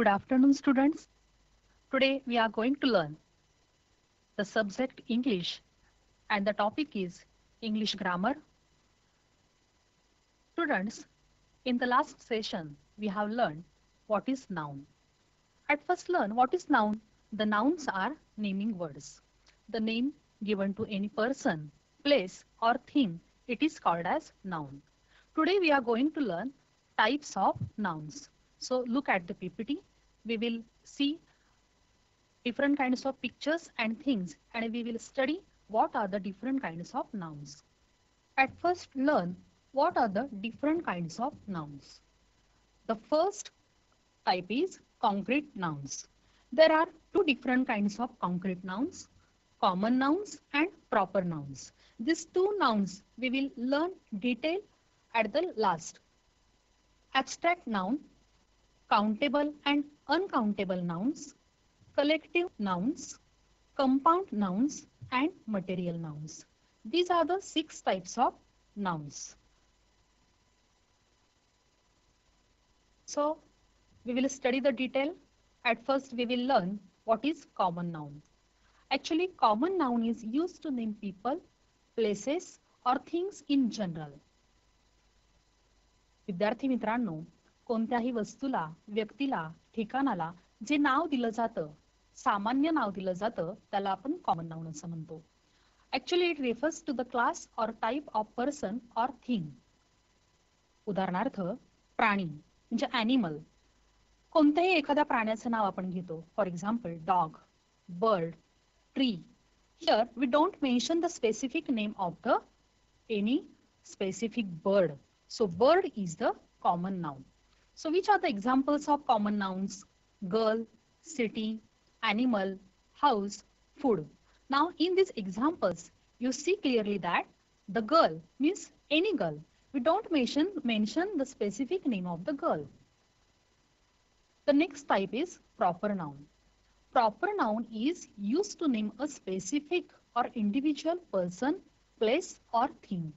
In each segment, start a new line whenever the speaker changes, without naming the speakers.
Good afternoon, students. Today we are going to learn the subject English and the topic is English grammar. Students, in the last session we have learned what is noun. At first learn what is noun. The nouns are naming words. The name given to any person, place or thing, it is called as noun. Today we are going to learn types of nouns. So look at the PPT. We will see different kinds of pictures and things and we will study what are the different kinds of nouns. At first learn what are the different kinds of nouns. The first type is concrete nouns. There are two different kinds of concrete nouns, common nouns and proper nouns. These two nouns we will learn detail at the last. Abstract noun, countable and uncountable nouns, collective nouns, compound nouns and material nouns. These are the six types of nouns. So, we will study the detail. At first, we will learn what is common noun. Actually, common noun is used to name people, places or things in general. विद्यार्थी मित्रांनो कोणत्याही वस्तूला व्यक्तीला ठिकाणाला जे नाव दिलं जातं सामान्य नाव दिलं जातं त्याला आपण कॉमन नाउन असं म्हणतो. Actually it refers to the class or type of person or thing उदाहरणार्थ प्राणी म्हणजे अॅनिमल कोणत्याही एखाद्या प्राण्याचं नाव आपण घेतो. For example dog bird tree here we don't mention the specific name of the any specific bird so bird is the common noun So which are the examples of common nouns? Girl, city, animal, house, food. Now in these examples, you see clearly that the girl means any girl. We don't mention, mention the specific name of the girl. The next type is proper noun. Proper noun is used to name a specific or individual person, place or thing.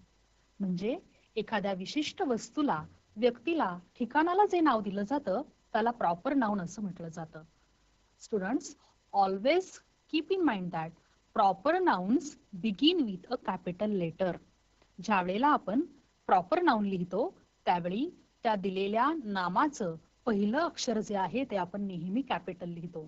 म्हणजे एखाद्या विशिष्ट वस्तूला व्यक्तीला ठिकाणाला जे नाव दिलं जातं त्याला प्रॉपर नाउन असं म्हटलं जातं. Students always keep in mind that proper nouns begin with a capital letter ज्या वेळेला आपण प्रॉपर नाउन लिहितो त्यावेळी त्या दिलेल्या नामाचं पहिलं अक्षर जे आहे ते आपण नेहमी कॅपिटल लिहितो.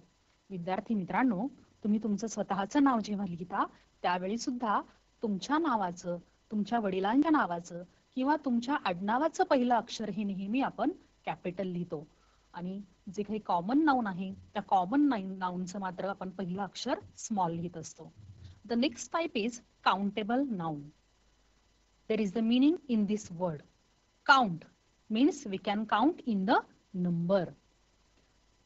विद्यार्थी मित्रांनो तुम्ही तुमचं स्वतःचं नाव जेव्हा लिहिता त्यावेळी सुद्धा तुमच्या नावाचं तुमच्या वडिलांच्या नावाचं किंवा तुमच्या आडनावाचं पहिलं अक्षर हे नेहमी आपण कॅपिटल लिहितो. आणि जे काही कॉमन नाऊन आहे त्या कॉमन नाऊनचं मात्र आपण पहिलं अक्षर स्मॉल लिहित असतो. The next type is countable noun there is the meaning in this word count means we can count in the number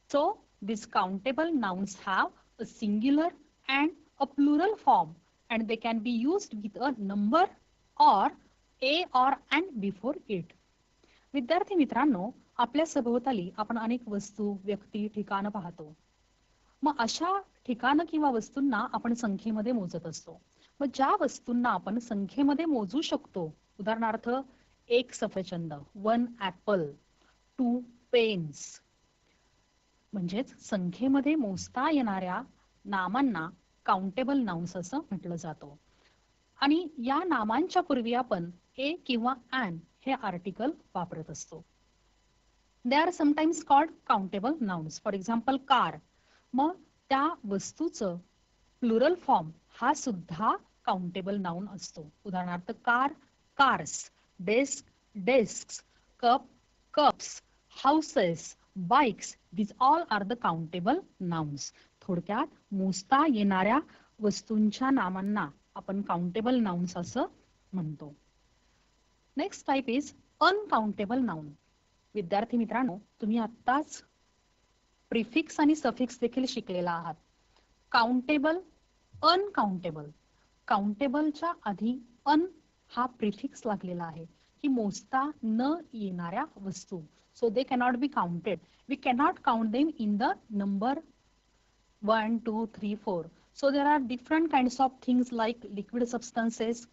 so this countable nouns have a singular and a plural form and they can be used with a number or a or and before it विद्यार्थी मित्रांनो आपल्या सभोवताली आपण अनेक वस्तू व्यक्ती ठिकाणं पाहतो. मग अशा ठिकाणं किंवा वस्तूंना आपण संख्येमध्ये मोजत असतो. मग ज्या वस्तूंना आपण संख्येमध्ये मोजू शकतो उदाहरणार्थ एक सफरचंद वन ऍपल टू पेन्स म्हणजेच संख्येमध्ये मोजता येणाऱ्या नामांना काउंटेबल नाउन्स असं म्हटलं जातं. आणि या नामांच्या पूर्वी आपण ए किंवा ॲन हे आर्टिकल वापरत असतो. They are sometimes called countable nouns for example car मग त्या वस्तूचं प्लुरल फॉर्म हा सुद्धा काउंटेबल नाउन असतो. उदाहरणार्थ car cars desk desk cup cups houses bikes this all are the countable nouns थोडक्यात मोजता येणाऱ्या वस्तूंच्या नामांना आपण काउंटेबल नाउन्स असं म्हणतो. Next type is uncountable noun विद्यार्थी मित्रांनो तुम्ही आत्ताच प्रिफिक्स आणि सफिक्स देखील शिकलेला आहात. काउंटेबल अनकाउंटेबल काउंटेबलच्या आधी अन हा प्रिफिक्स लागलेला आहे. की मोजता न येणाऱ्या वस्तू. So they cannot be counted we cannot count them in the number one two three four so there are different kind of things like liquid substances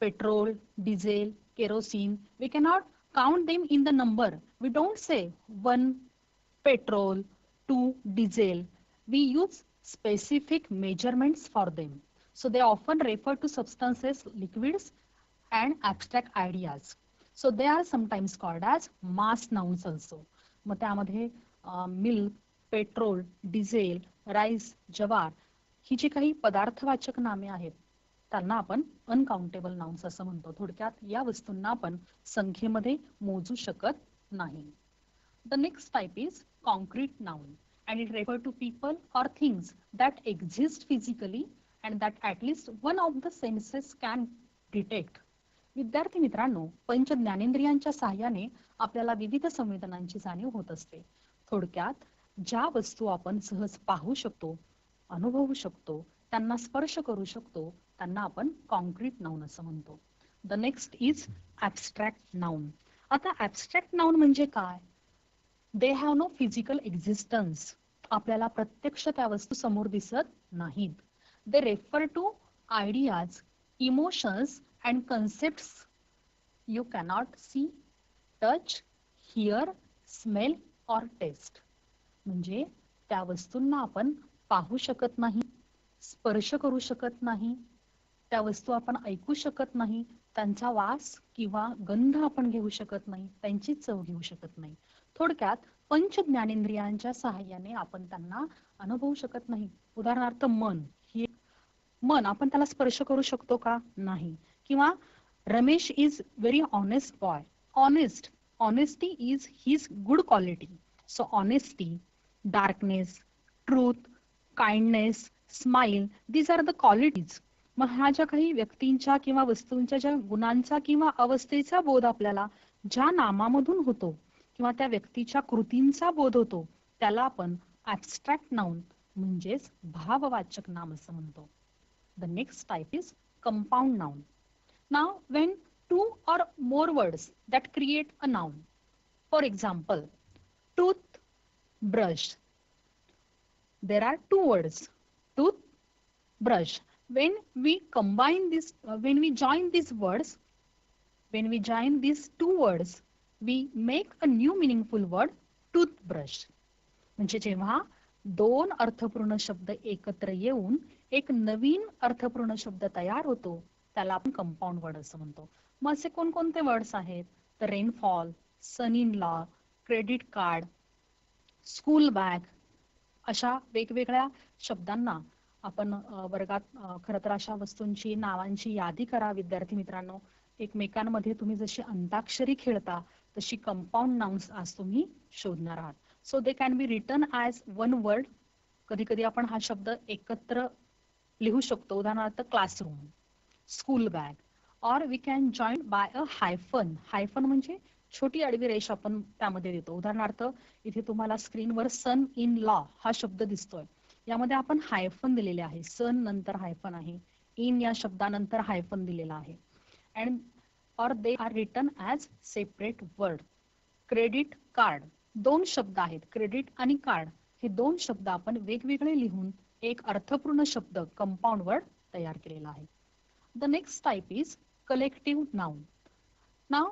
petrol diesel kerosene we cannot count them in the number we don't say 1 petrol to diesel, we use specific measurements for them. So they often refer to substances, liquids, and abstract ideas. So they are sometimes called as mass nouns also. मग त्यामध्ये milk petrol diesel rice जवार ही जी काही पदार्थवाचक नामे आहेत त्यांना आपण uncountable nouns असं म्हणतो. थोडक्यात या वस्तूंना आपण संख्येमध्ये मोजू शकत नाही. The next type is concrete noun and it refer to people or things that exist physically and that at least one of the senses can detect विद्यार्थी मित्रांनो पंच ज्ञानेंद्रियांच्या सहाय्याने आपल्याला विविध संवेदनांची जाणीव होत असते. थोडक्यात ज्या वस्तू आपण सहज पाहू शकतो अनुभवू शकतो त्यांना स्पर्श करू शकतो त्यांना आपण कॉन्क्रीट नाऊन असं म्हणतो. The next is abstract noun आता ऍबस्ट्रॅक्ट नाऊन म्हणजे काय? They have no physical existence आपल्याला प्रत्यक्ष त्या वस्तू समोर दिसत नाहीत. They refer to ideas emotions and concept you cannot see touch hear smell or taste म्हणजे त्या वस्तूंना आपण पाहू शकत नाही स्पर्श करू शकत नाही. त्या वस्तू आपण ऐकू शकत नाही त्यांचा वास किंवा गंध आपण घेऊ शकत नाही त्यांची चव घेऊ शकत नाही. थोडक्यात पंच ज्ञानेंद्रियांच्या सहाय्याने आपण त्यांना अनुभवू शकत नाही. उदाहरणार्थ मन ही मन आपण त्याला स्पर्श करू शकतो का? नाही. किंवा Ramesh is very honest boy honest honesty is his good quality so honesty darkness truth kindness smile these are the qualities मग ह्या ज्या काही व्यक्तींच्या किंवा वस्तूंच्या ज्या गुणांचा किंवा अवस्थेचा बोध आपल्याला ज्या नामामधून होतो किंवा त्या व्यक्तीच्या कृतींचा बोध होतो त्याला आपण ऍबस्ट्रॅक्ट नाउन म्हणजेच भाववाचक नाम असं म्हणतो. The next type is compound noun now when two or more words that create a noun for example tooth brush there are two words tooth brush when we combine this uh, when we join these words when we join these two words we make a new meaningful word toothbrush. म्हणजे जेव्हा दोन अर्थपूर्ण शब्द एकत्र येऊन एक नवीन अर्थपूर्ण शब्द तयार होतो त्याला आपण कंपाऊंड वर्ड असं म्हणतो. मग असे कोणकोणते वर्ड्स आहेत? तर rainfall son in law credit card school bag अशा वेगवेगळ्या शब्दांना आपण वर्गात खरं तर अशा वस्तूंची नावांची यादी करा विद्यार्थी मित्रांनो. एकमेकांमध्ये तुम्ही जशी अंताक्षरी खेळता तशी कंपाऊंड नाउन्स आज तुम्ही शोधणार आहात. So they can be written as one word कधी कधी आपण हा शब्द एकत्र लिहू शकतो. उदाहरणार्थ classroom school bag or we can join by a hyphen hyphen म्हणजे छोटी आडवी रेष आपण त्यामध्ये देतो. उदाहरणार्थ इथे तुम्हाला स्क्रीनवर सन इन लॉ हा शब्द दिसतोय. यामध्ये आपण हायफन दिलेले आहे. सन नंतर हायफन आहे. इन या शब्दानंतर हायफन दिलेला आहे. And or they are written as separate word credit card दोन शब्द आहेत. क्रेडिट आणि कार्ड हे दोन शब्द आपण वेगवेगळे लिहून एक अर्थपूर्ण शब्द कंपाऊंड वर्ड तयार केलेला आहे. The next type is collective noun now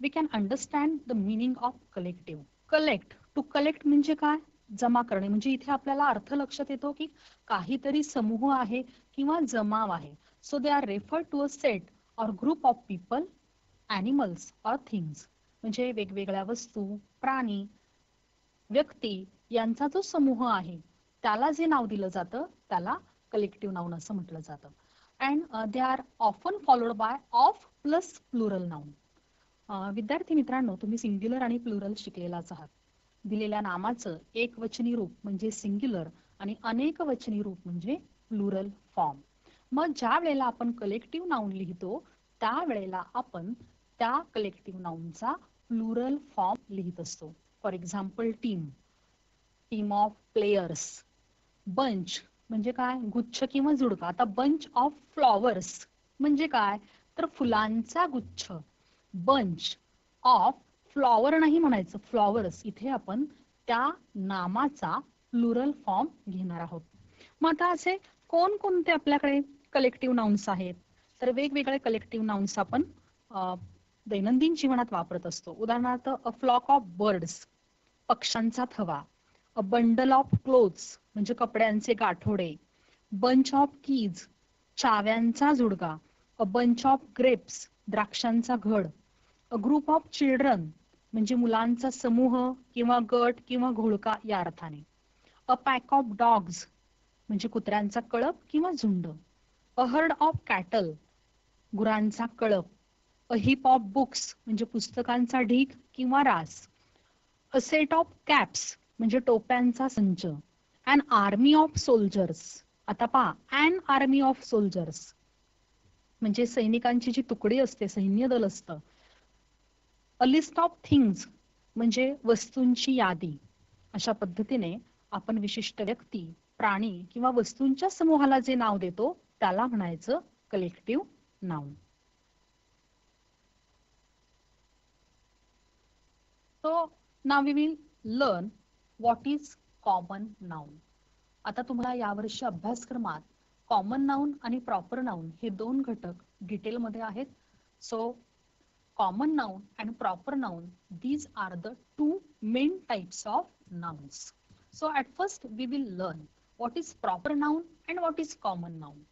we can understand the meaning of collective collect to collect म्हणजे काय? जमा करणे. म्हणजे इथे आपल्याला अर्थ लक्षात येतो की काहीतरी समूह आहे किंवा जमाव आहे. So they are refer to a set or group of people animals or things म्हणजे वेगवेगळ्या वस्तू प्राणी व्यक्ती यांचा जो समूह आहे त्याला जे नाव दिलं जातं त्याला कलेक्टिव्ह नाऊन असं म्हटलं जातं. And they are often followed by of plus plural noun विद्यार्थी मित्रांनो तुम्ही सिंग्युलर आणि प्लुरल शिकलेलाच आहात. दिलेल्या नामाचं एक वचनी रूप म्हणजे सिंग्युलर आणि अनेक वचनी रूप म्हणजे प्लुरल फॉर्म मग ज्या वेळेला आपण कलेक्टिव्ह नाऊन लिहितो त्यावेळेला आपण त्या कलेक्टिव्ह नाऊनचा प्लुरल फॉर्म लिहित असतो. For example team team of players bunch म्हणजे काय? गुच्छ किंवा जुडका. आता बंच ऑफ फ्लॉवर्स म्हणजे काय? तर फुलांचा गुच्छ. बंच ऑफ फ्लॉवर नाही म्हणायचं फ्लॉवर्स. इथे आपण त्या नामाचा प्लुरल फॉर्म घेणार आहोत. मग आता असे कोणकोणते आपल्याकडे कलेक्टिव्ह नाउन्स आहेत? तर वेगवेगळे कलेक्टिव्ह नाउन्स आपण दैनंदिन जीवनात वापरत असतो. उदाहरणार्थ अ फ्लॉक ऑफ बर्ड्स पक्ष्यांचा थवा अ बंडल ऑफ क्लोथ्स म्हणजे कपड्यांचे गाठोडे बंच ऑफ कीज चाव्यांचा झुडगा अ बंच ऑफ ग्रेप्स द्राक्षांचा घड अ ग्रुप ऑफ चिल्ड्रन म्हणजे मुलांचा समूह किंवा गट किंवा घोळका या अर्थाने. अ पॅक ऑफ डॉग्स म्हणजे कुत्र्यांचा कळप किंवा झुंड. अ हर्ड ऑफ कॅटल गुरांचा कळप. अ हिप ऑफ बुक्स म्हणजे पुस्तकांचा ढीक किंवा रास. अ सेट ऑफ कॅप्स म्हणजे टोप्यांचा संच. अन आर्मी ऑफ सोल्जर्स आता पहा अन आर्मी ऑफ सोल्जर्स म्हणजे सैनिकांची जी तुकडी असते सैन्य दल असतं अ लिस्ट ऑफ थिंग्स म्हणजे वस्तूंची यादी. अशा पद्धतीने आपण विशिष्ट व्यक्ती प्राणी किंवा वस्तूंच्या समूहाला जे नाव देतो त्याला म्हणायचं collective noun so now we will learn what is common noun आता तुम्हाला यावर्षी अभ्यासक्रमात कॉमन नाउन आणि प्रॉपर नाउन हे दोन घटक डिटेलमध्ये आहेत. So common noun and proper noun these are the two main types of nouns so at first we will learn what is proper noun and what is common noun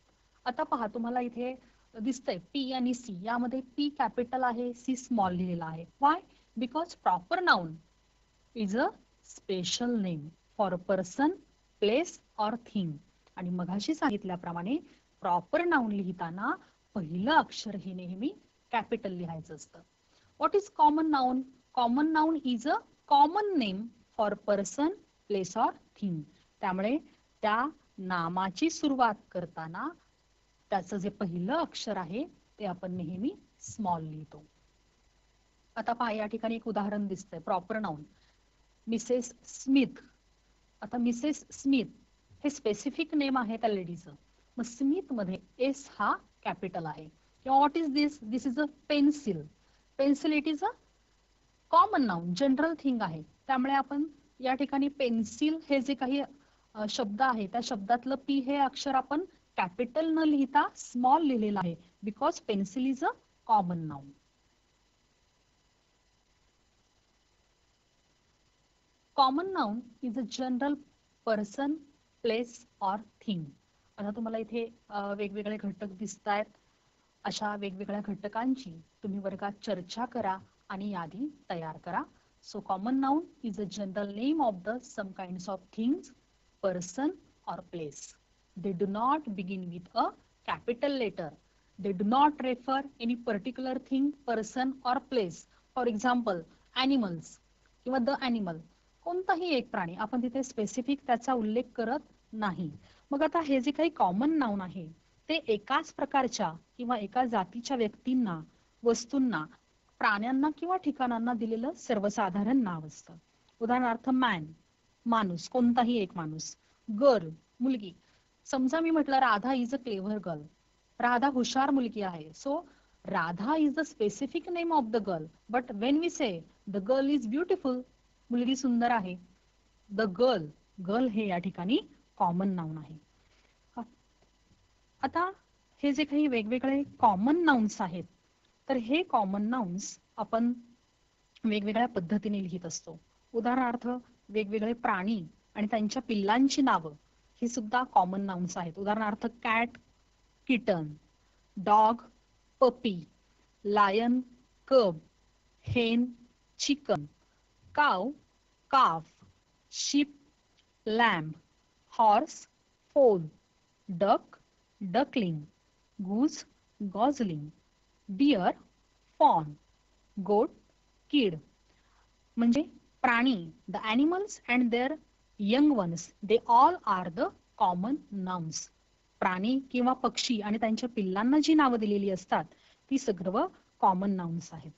आता पहा तुम्हाला इथे दिसतंय पी आणि सी यामध्ये P capital आहे C small लिहिलेला आहे. Why because proper noun is a special name for a person place or thing आणि मघाशी सांगितल्याप्रमाणे प्रॉपर नाउन लिहिताना पहिलं अक्षर हे नेहमी कॅपिटल लिहायचं असतं. What is common noun common noun is a common name for person place or thing त्यामुळे त्या नामाची सुरुवात करताना त्याचं जे पहिलं अक्षर आहे ते आपण नेहमी स्मॉल लिहितो. आता पहा या ठिकाणी एक उदाहरण दिसतंय. प्रॉपर नाउन मिसेस स्मिथ आता मिसेस स्मिथ हे स्पेसिफिक नेम आहे त्या लेडीचं मग स्मिथमध्ये एस हा कॅपिटल आहे. किंवा what is this this is a pencil pencil it is a common noun general thing आहे. त्यामुळे आपण या ठिकाणी पेन्सिल हे जे काही शब्द आहे त्या शब्दातलं पी हे अक्षर आपण कॅपिटल न लिहिता स्मॉल लिहिलेलं आहे because pencil is a common noun common noun is a general person place or thing आता तुम्हाला इथे वेगवेगळे घटक दिसत आहेत अशा वेगवेगळ्या घटकांची तुम्ही वर्गात चर्चा करा आणि यादी तयार करा. So common noun is a general name of the some kind of things person or place they do not begin with a capital letter they do not refer any particular thing person or place for example animals किंवा the animal कोणताही एक प्राणी आपण तिथे specific त्याचा उल्लेख करत नाही. मग आता हे जे काही कॉमन नाउन आहे ते एकाच प्रकारच्या किंवा एका जातीच्या व्यक्तींना वस्तूंना प्राण्यांना किंवा ठिकाणांना दिलेलं सर्वसाधारण नाव असतं. उदाहरणार्थ मॅन माणूस कोणताही एक माणूस गर्ल मुलगी. समजा मी म्हटलं Radha is a clever girl Radha हुशार मुलगी आहे. So Radha is the specific name of the girl but when we say the girl is beautiful मुलगी सुंदर आहे. द गर्ल गर्ल हे या ठिकाणी कॉमन नाव आहे. आता हे जे काही वेगवेगळे कॉमन नाउन्स आहेत तर हे कॉमन नाउन्स आपण वेगवेगळ्या पद्धतीने लिहित असतो. उदाहरणार्थ वेगवेगळे प्राणी आणि त्यांच्या पिल्लांची नावं ही सुद्धा कॉमन नाउन्स आहेत. उदाहरणार्थ cat kitten dog puppy lion cub hen chicken cow calf sheep lamb horse foal duck duckling, goose, gosling, deer, fawn, goat, kid. म्हणजे प्राणी the animals and their young ones they all are the common nouns प्राणी किंवा पक्षी आणि त्यांच्या पिल्लांना जी नावं दिलेली असतात ती सर्व कॉमन नाउन्स आहेत.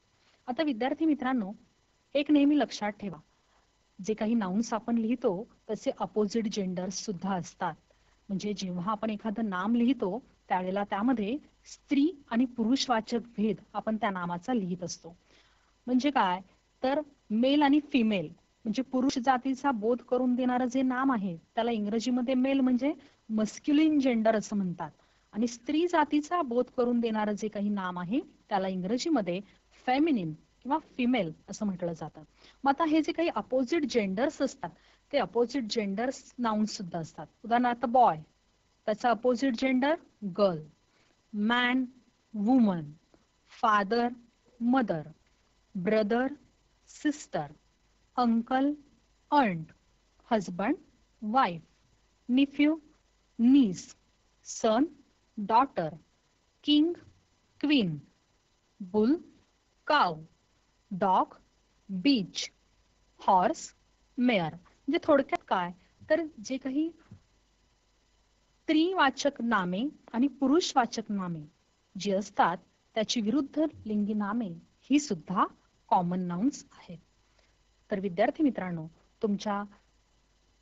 आता विद्यार्थी मित्रांनो एक नेहमी लक्षात ठेवा. जे काही नाउन्स आपण लिहितो तसे अपोजिट जेंडर्स सुद्धा असतात. म्हणजे जेव्हा आपण एखादं नाम लिहितो त्यावेळेला त्यामध्ये स्त्री आणि पुरुषवाचक भेद आपण त्या नामाचा लिहित असतो. म्हणजे काय? तर मेल आणि फिमेल म्हणजे पुरुष जातीचा बोध करून देणारं जे नाम आहे त्याला इंग्रजीमध्ये मेल म्हणजे मस्क्युलिन जेंडर असं म्हणतात. आणि स्त्री जातीचा बोध करून देणारं जे काही नाम आहे त्याला इंग्रजीमध्ये फेमिनिन किंवा फिमेल असं म्हटलं जातं. मग आता हे जे काही अपोजिट जेंडर्स असतात ते अपोजिट जेंडर्स नाउन्स सुद्धा असतात. उदाहरणार्थ बॉय त्याचा opposite gender girl man woman father mother brother sister uncle aunt husband wife nephew niece son daughter king queen bull cow dog bitch horse mare म्हणजे थोडक्यात काय? तर जे काही स्त्रीवाचक नामे आणि पुरुषवाचक नामे जी असतात त्याची विरुद्ध लिंगी नामे ही सुद्धा कॉमन नाउन्स आहेत. तर विद्यार्थी मित्रांनो तुमच्या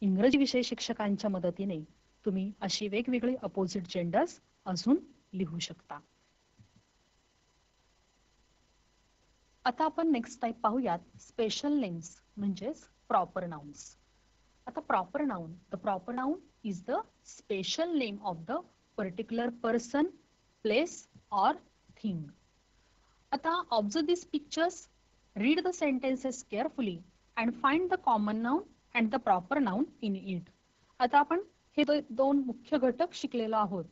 इंग्रजी विषय शिक्षकांच्या मदतीने तुम्ही अशी वेगवेगळी अपोजिट जेंडर्स अजून लिहू शकता. आता आपण नेक्स्ट टाईप पाहूयात स्पेशल नेम्स म्हणजेच प्रॉपर नाउन्स आता proper noun the proper noun is the special name of the particular person place or thing आता observe this pictures read the sentences carefully and find the common noun and the proper noun in it आता आपण हे दोन मुख्य घटक शिकलेलो आहोत.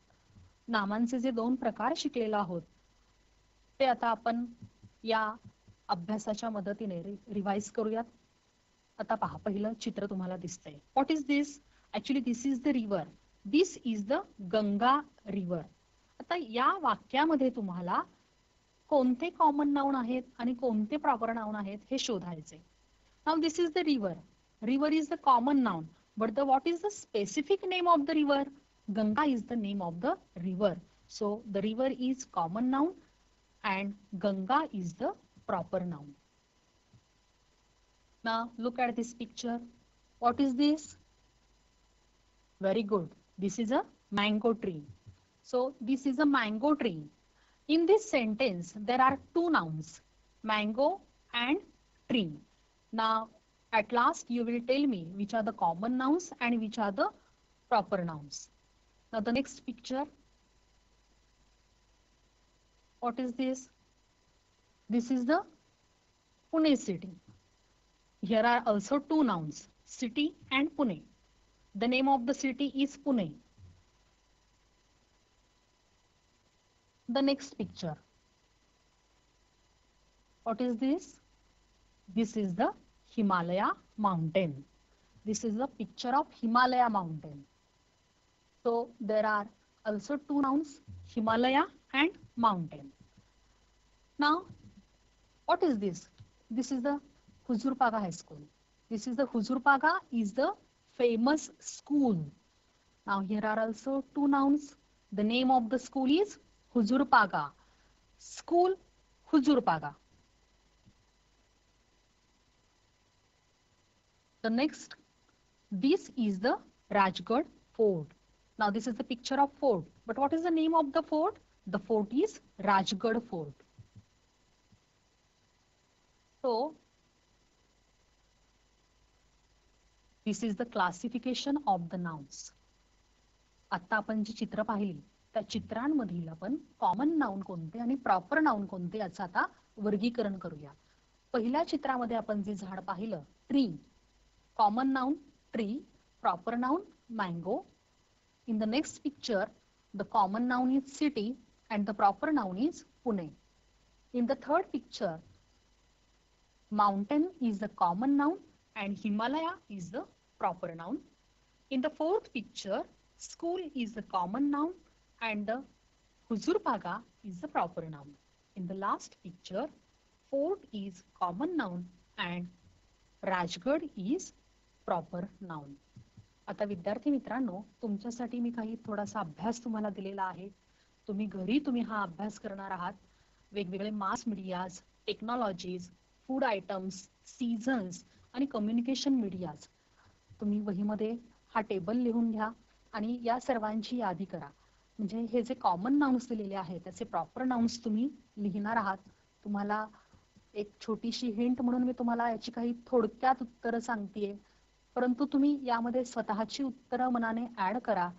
नामांचे जे दोन प्रकार शिकलेलो आहोत. ते आता आपण या अभ्यासाच्या मदतीने रिवाइज करूयात. आता पहा पहिलं चित्र तुम्हाला दिसतंय. What is this actually this is the river this is the Ganga river आता या वाक्यामध्ये तुम्हाला कोणते कॉमन नाउन आहेत आणि कोणते प्रॉपर नाउन आहेत हे शोधायचे नाव this is the river river is the common noun but the what is the specific name of the river Ganga is the name of the river so the river is common noun and Ganga is the proper noun. Now look at this picture. What is this? Very good. This is a mango tree. So this is a mango tree. In this sentence, there are two nouns, mango and tree. Now, at last, you will tell me which are the common nouns and which are the proper nouns. Now, the next picture. What is this? This is the Pune city. Here are also two nouns, city and Pune. The name of the city is Pune. The next picture. What is this? This is the Himalaya mountain. This is the picture of Himalaya mountain. So there are also two nouns, Himalaya and mountain. Now, what is this? This is the Huzurpaga High School. This is the Huzurpaga is the famous school. Now here are also two nouns. The name of the school is Huzurpaga. School Huzurpaga. The next, this is the Rajgarh fort. Now this is the picture of fort. But what is the name of the fort? The fort is Rajgarh fort. So this is the classification of the nouns आता आपण जी चित्र पाहिली त्या चित्रांमधील आपण common noun कोणते आणि proper noun कोणते याचं आता वर्गीकरण करूया. पहिल्या चित्रामध्ये आपण जे झाड पाहिलं tree common noun tree proper noun mango in the next picture the common noun is city and the proper noun is Pune in the third picture Mountain is the common noun and Himalaya is the proper noun. In the fourth picture, school is the common noun and the Huzurpaga is the proper noun. In the last picture, fort is common noun and Rajgad is proper noun. आता विद्यार्थी मित्रांनो तुमच्यासाठी मी काही थोडासा अभ्यास तुम्हाला दिलेला आहे तुम्ही घरी तुम्ही हा अभ्यास करणार आहात वेगवेगळे mass medias technologies food items seasons आणि कम्युनिकेशन मीडियाज तुम्ही वहीमध्ये हा टेबल लिहून घ्या आणि या सर्वांची यादी करा. म्हणजे हे जे कॉमन नाउन्स दिलेले आहेत त्याचे प्रॉपर नाउन्स तुम्ही लिहिणार आहात. तुम्हाला एक छोटीशी हिंट म्हणून मी तुम्हाला याची काही थोडक्यात उत्तरं सांगतेय. परंतु तुम्ही यामध्ये स्वतःची उत्तरं मनाने ऍड करा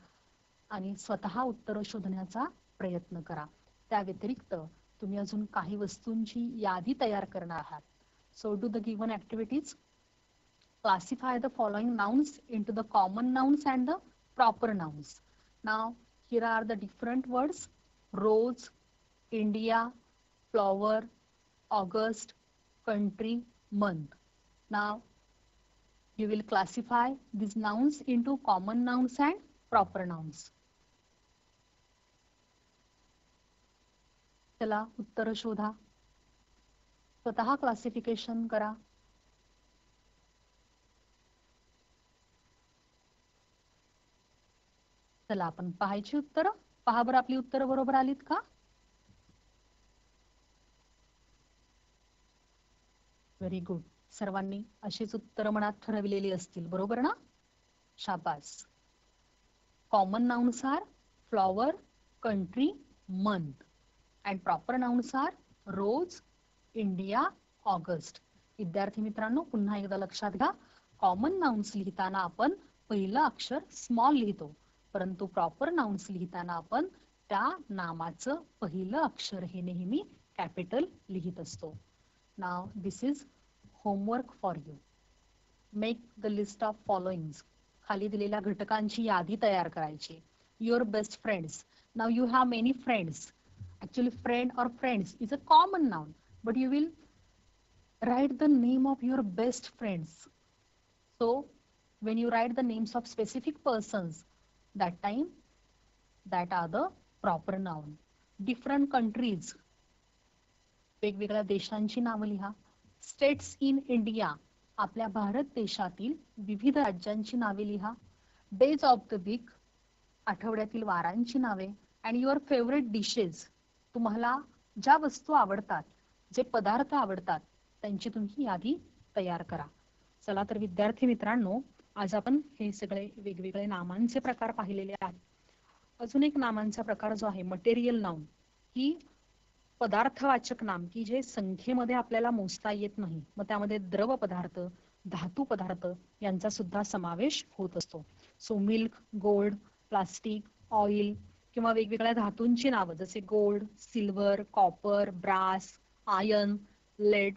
आणि स्वतः उत्तरं शोधण्याचा प्रयत्न करा. त्या व्यतिरिक्त तुम्ही अजून काही वस्तूंची यादी तयार करणार आहात. So do the given activities classify the following nouns into the common nouns and the proper nouns. Now, here are the different words rose, India, flower, August, country, month. Now, you will classify these nouns into common nouns and proper nouns. चला उत्तर शोधा स्वतः classification करा. चला आपण पाहायची उत्तर. पहा बरं आपली उत्तर बरोबर आलीत का? व्हेरी गुड सर्वांनी अशीच उत्तर मनात ठरविलेली असतील बरोबर ना? शाबास. Common nouns flower country month and proper nouns rose India August. विद्यार्थी मित्रांनो पुन्हा एकदा लक्षात घ्या. कॉमन नाउन्स लिहिताना आपण पहिलं अक्षर स्मॉल लिहितो. परंतु प्रॉपर नाउन्स लिहिताना आपण त्या नामाचं पहिलं अक्षर हे नेहमी कॅपिटल लिहित असतो. नाव this is homework for you make the list of following खाली दिलेल्या घटकांची यादी तयार करायची. Your best friends now you have many friends actually friend or friends is a common noun but you will write the name of your best friends so when you write the names of specific persons that time that are the proper noun different countries वेगवेगळ्या देशांची नावं लिहा states in India आपल्या भारत देशातील विविध राज्यांची नावे लिहा डेज ऑफ द वीक आठवड्यातील वारांची नावे अँड युअर फेवरेट डिशेस तुम्हाला ज्या वस्तू आवडतात जे पदार्थ आवडतात त्यांची तुम्ही यादी तयार करा. चला तर विद्यार्थी मित्रांनो आज आपण हे सगळे वेगवेगळे नामांचे प्रकार पाहिलेले आहेत. अजून एक नामांचा प्रकार जो आहे मटेरियल नाउन ही पदार्थवाचक नाम की जे संख्येमध्ये आपल्याला मोजता येत नाही. मग त्यामध्ये द्रव पदार्थ धातू पदार्थ यांचा सुद्धा समावेश होत असतो. So milk gold plastic oil किंवा वेगवेगळ्या धातूंची नावं जसे gold silver copper brass iron, lead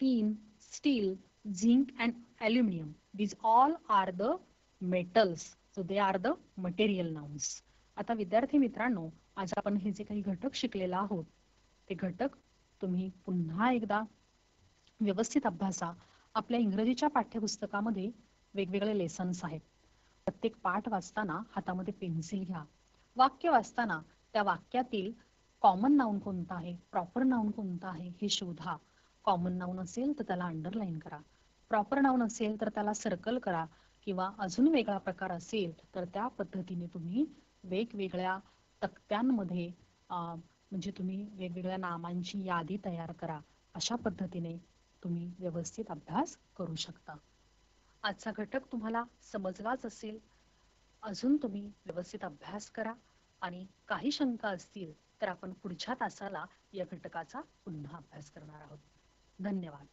tin, steel zinc and aluminium these all are the metals. So they are the material nouns. आता विद्यार्थी मित्रांनो आज आपण हे जे काही घटक शिकलेला आहोत ते घटक तुम्ही पुन्हा एकदा व्यवस्थित अभ्यासा. आपल्या इंग्रजीच्या पाठ्यपुस्तकामध्ये वेगवेगळे लेसन्स आहेत. प्रत्येक पाठ वाचताना हातामध्ये पेन्सिल घ्या. वाक्य वाचताना त्या वाक्यातील कॉमन नाऊन कोणता आहे? प्रॉपर नाऊन कोणता आहे? हे शोधा. कॉमन नाऊन असेल तर त्याला अंडरलाईन करा. प्रॉपर नाऊन असेल तर त्याला सर्कल करा. किंवा अजून वेगळा प्रकार असेल तर त्या पद्धतीने तुम्ही वेगवेगळ्या तक्त्यांमध्ये म्हणजे तुम्ही वेगवेगळ्या नामांची यादी तयार करा. अशा पद्धतीने तुम्ही व्यवस्थित अभ्यास करू शकता. आजचा घटक तुम्हाला समजलाच असेल. अजून तुम्ही व्यवस्थित अभ्यास करा. आणि काही शंका असतील तर आपण पुढच्या तासाला या घटकाचा पुन्हा अभ्यास करणार आहोत. धन्यवाद.